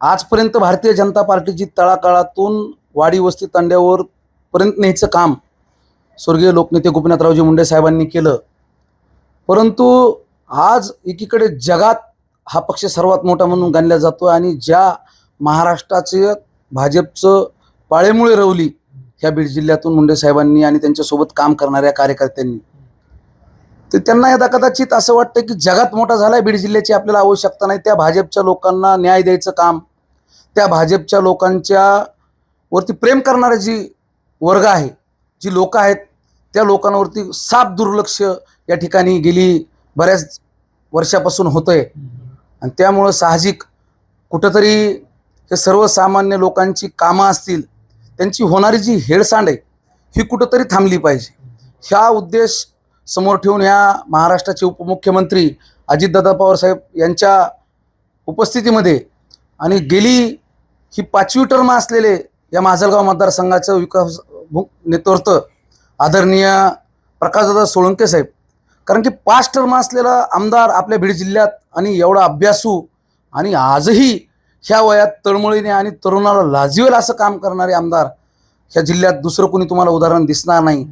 आजपर्यंत भारतीय जनता पार्टीची तळाकाळातून वाडी वस्ती तांड्यावर पर्यंत न्यायचं काम स्वर्गीय लोकनेते गोपीनाथरावजी मुंडे साहेबांनी केलं. परंतु आज एकीकडे जगात हा पक्ष सर्वात मोठा म्हणून गणला जातो आणि ज्या महाराष्ट्राचे भाजपचं पाळेमुळे रवली ह्या बीड जिल्ह्यातून मुंडे साहेबांनी आणि त्यांच्यासोबत काम करणाऱ्या कार्यकर्त्यांनी. तर त्यांना यदा कदाचित असं वाटतं की जगात मोठा झालाय बीड जिल्ह्याची आपल्याला आवश्यकता नाही त्या भाजपच्या लोकांना न्याय द्यायचं काम त्या भाजपच्या लोकांच्या वरती प्रेम करणारे जी वर्ग आहे जी लोक आहेत त्या लोकांवरती साप दुर्लक्ष या ठिकाणी गेली बऱ्याच वर्षापासून होतं आहे आणि त्यामुळं साहजिक कुठंतरी हे सर्वसामान्य लोकांची कामं असतील त्यांची होणारी जी हेळसांड आहे ही कुठंतरी थांबली पाहिजे. ह्या उद्देश समोर ठेवून ह्या महाराष्ट्राचे उपमुख्यमंत्री अजितदादा पवार साहेब यांच्या उपस्थितीमध्ये आणि गेली ही पाचवी टर्म असलेले या माजलगाव मतदारसंघाचं विकास नेतृत्व आदरणीय प्रकाशदादा सोळंके साहेब. कारण की पाच टर्म असलेला आमदार आपल्या बीड जिल्ह्यात आणि एवढा अभ्यासू आणि आजही ह्या वयात तळमळीने आणि तरुणाला लाजवेल असं काम करणारे आमदार ह्या जिल्ह्यात दुसरं कोणी तुम्हाला उदाहरण दिसणार नाही.